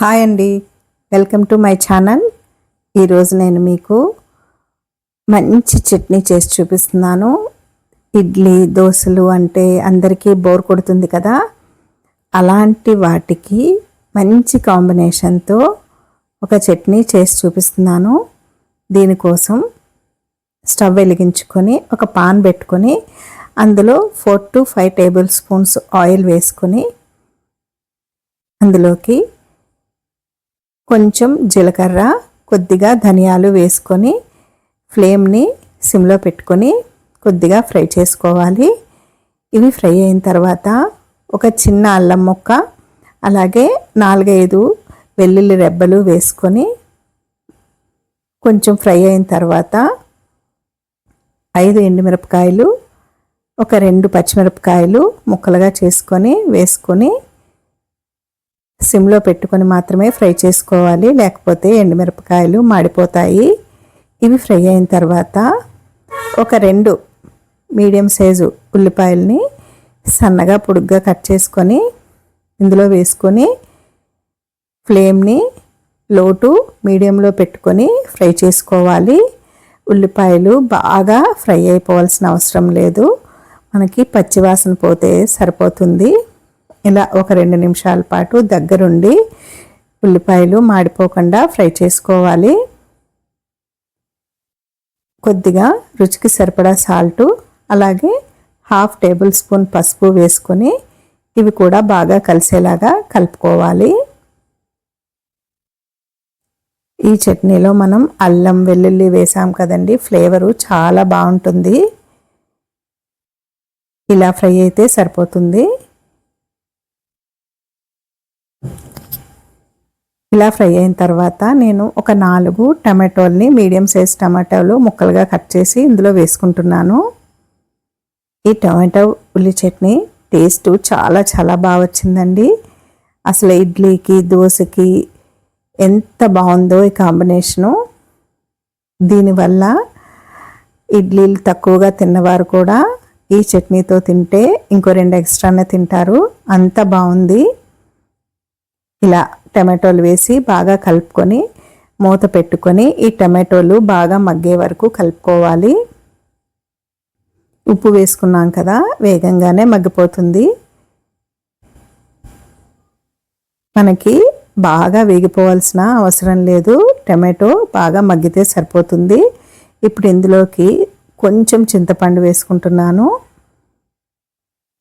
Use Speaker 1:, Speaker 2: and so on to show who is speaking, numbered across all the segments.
Speaker 1: Hi అండి. Welcome to my channel. ఈరోజు నేను మీకు మంచి చట్నీ చేసి చూపిస్తున్నాను. ఇడ్లీ దోశలు అంటే అందరికీ బోర్ కొడుతుంది కదా. అలాంటి వాటికి మంచి కాంబినేషన్తో ఒక చట్నీ చేసి చూపిస్తున్నాను. దీనికోసం స్టవ్ వెలిగించుకొని ఒక పాన్ పెట్టుకొని అందులో four to five tablespoons oil వేసుకొని అందులోకి కొంచెం జీలకర్ర కొద్దిగా ధనియాలు వేసుకొని ఫ్లేమ్ని సిమ్లో పెట్టుకొని కొద్దిగా ఫ్రై చేసుకోవాలి. ఇవి ఫ్రై అయిన తర్వాత ఒక చిన్న అల్లం ముక్క అలాగే నాలుగైదు వెల్లుల్లి రెబ్బలు వేసుకొని కొంచెం ఫ్రై అయిన తర్వాత ఐదు ఎండుమిరపకాయలు ఒక రెండు పచ్చిమిరపకాయలు ముక్కలుగా చేసుకొని వేసుకొని సిమ్లో పెట్టుకొని మాత్రమే ఫ్రై చేసుకోవాలి. లేకపోతే ఎండుమిరపకాయలు మాడిపోతాయి. ఇవి ఫ్రై అయిన తర్వాత ఒక రెండు మీడియం సైజు ఉల్లిపాయల్ని సన్నగా పొడుగ్గా కట్ చేసుకొని ఇందులో వేసుకొని ఫ్లేమ్ని లోటు మీడియంలో పెట్టుకొని ఫ్రై చేసుకోవాలి. ఉల్లిపాయలు బాగా ఫ్రై అయిపోవాల్సిన అవసరం లేదు. మనకి పచ్చివాసన పోతే సరిపోతుంది. ఇలా ఒక రెండు నిమిషాల పాటు దగ్గరుండి ఉల్లిపాయలు మాడిపోకుండా ఫ్రై చేసుకోవాలి. కొద్దిగా రుచికి సరిపడా సాల్టు అలాగే హాఫ్ టేబుల్ స్పూన్ పసుపు వేసుకొని ఇవి కూడా బాగా కలిసేలాగా కలుపుకోవాలి. ఈ చట్నీలో మనం అల్లం వెల్లుల్లి వేసాం కదండి ఫ్లేవరు చాలా బాగుంటుంది. ఇలా ఫ్రై అయితే సరిపోతుంది. ఇలా ఫ్రై అయిన తర్వాత నేను ఒక నాలుగు టమాటోల్ని మీడియం సైజ్ టమాటోలు ముక్కలుగా కట్ చేసి ఇందులో వేసుకుంటున్నాను. ఈ టమాటో ఉల్లి చట్నీ టేస్ట్ చాలా చాలా బాగా వచ్చిందండి. అసలు ఇడ్లీకి దోశకి ఎంత బాగుందో ఈ కాంబినేషను. దీనివల్ల ఇడ్లీలు తక్కువగా తిన్నవారు కూడా ఈ చట్నీతో తింటే ఇంకో రెండు ఎక్స్ట్రానే తింటారు. అంత బాగుంది. ఇలా టమాటోలు వేసి బాగా కలుపుకొని మూత పెట్టుకొని ఈ టమాటోలు బాగా మగ్గే వరకు కలుపుకోవాలి. ఉప్పు వేసుకున్నాం కదా వేగంగానే మగ్గిపోతుంది. మనకి బాగా వేగిపోవాల్సిన అవసరం లేదు. టమాటో బాగా మగ్గితే సరిపోతుంది. ఇప్పుడు ఇందులోకి కొంచెం చింతపండు వేసుకుంటున్నాను.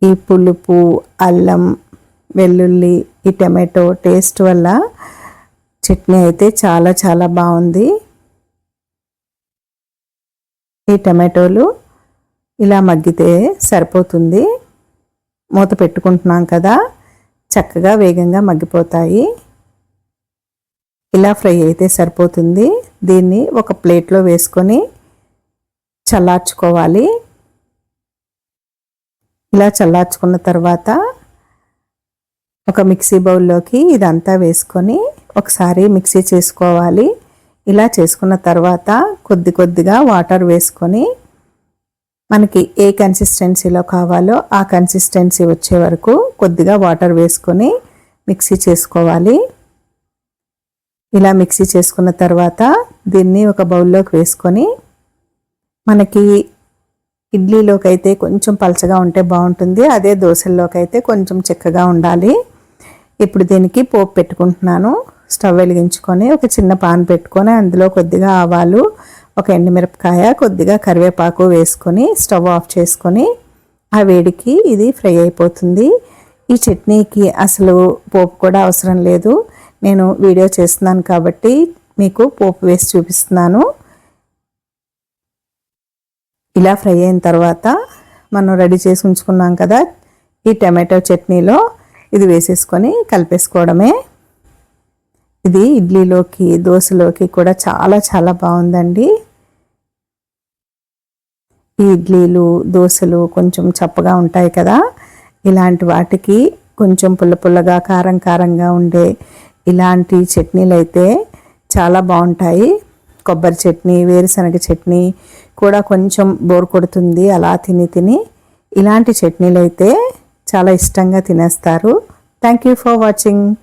Speaker 1: ఈ పులుపు అల్లం వెల్లుల్లి ఈ టమాటో టేస్ట్ వల్ల చట్నీ అయితే చాలా చాలా బాగుంది. ఈ టమాటోలు ఇలా మగ్గితే సరిపోతుంది. మూత పెట్టుకుంటున్నాం కదా చక్కగా వేగంగా మగ్గిపోతాయి. ఇలా ఫ్రై అయితే సరిపోతుంది. దీన్ని ఒక ప్లేట్లో వేసుకొని చల్లార్చుకోవాలి. ఇలా చల్లార్చుకున్న తర్వాత ఒక మిక్సీ బౌల్లోకి ఇదంతా వేసుకొని ఒకసారి మిక్సీ చేసుకోవాలి. ఇలా చేసుకున్న తర్వాత కొద్ది కొద్దిగా వాటర్ వేసుకొని మనకి ఏ కన్సిస్టెన్సీలో కావాలో ఆ కన్సిస్టెన్సీ వచ్చే వరకు కొద్దిగా వాటర్ వేసుకొని మిక్సీ చేసుకోవాలి. ఇలా మిక్సీ చేసుకున్న తర్వాత దీన్ని ఒక బౌల్లోకి వేసుకొని మనకి ఇడ్లీలోకి అయితే కొంచెం పలచగా ఉంటే బాగుంటుంది అదే దోశల్లోకి అయితే కొంచెం చిక్కగా ఉండాలి. ఇప్పుడు దీనికి పోపు పెట్టుకుంటున్నాను. స్టవ్ వెలిగించుకొని ఒక చిన్న పాన్ పెట్టుకొని అందులో కొద్దిగా ఆవాలు ఒక ఎండుమిరపకాయ కొద్దిగా కరివేపాకు వేసుకొని స్టవ్ ఆఫ్ చేసుకొని ఆ వేడికి ఇది ఫ్రై అయిపోతుంది. ఈ చట్నీకి అసలు పోపు కూడా అవసరం లేదు. నేను వీడియో చేస్తున్నాను కాబట్టి మీకు పోపు వేసి చూపిస్తున్నాను. ఇలా ఫ్రై అయిన తర్వాత మనం రెడీ చేసి ఉంచుకున్నాం కదా ఈ టమాటో చట్నీలో. ఇది వేసేసుకొని కలిపేసుకోవడమే. ఇది ఇడ్లీలోకి దోశలోకి కూడా చాలా చాలా బాగుందండి. ఈ ఇడ్లీలు దోశలు కొంచెం చప్పగా ఉంటాయి కదా. ఇలాంటి వాటికి కొంచెం పుల్ల పుల్లగా కారం కారంగా ఉండే ఇలాంటి చట్నీలు అయితే చాలా బాగుంటాయి. కొబ్బరి చట్నీ వేరుశనగ చట్నీ కూడా కొంచెం బోర్ కొడుతుంది అలా తిని తిని. ఇలాంటి చట్నీలు అయితే చాలా ఇష్టంగా తినేస్తారు. Thank you for watching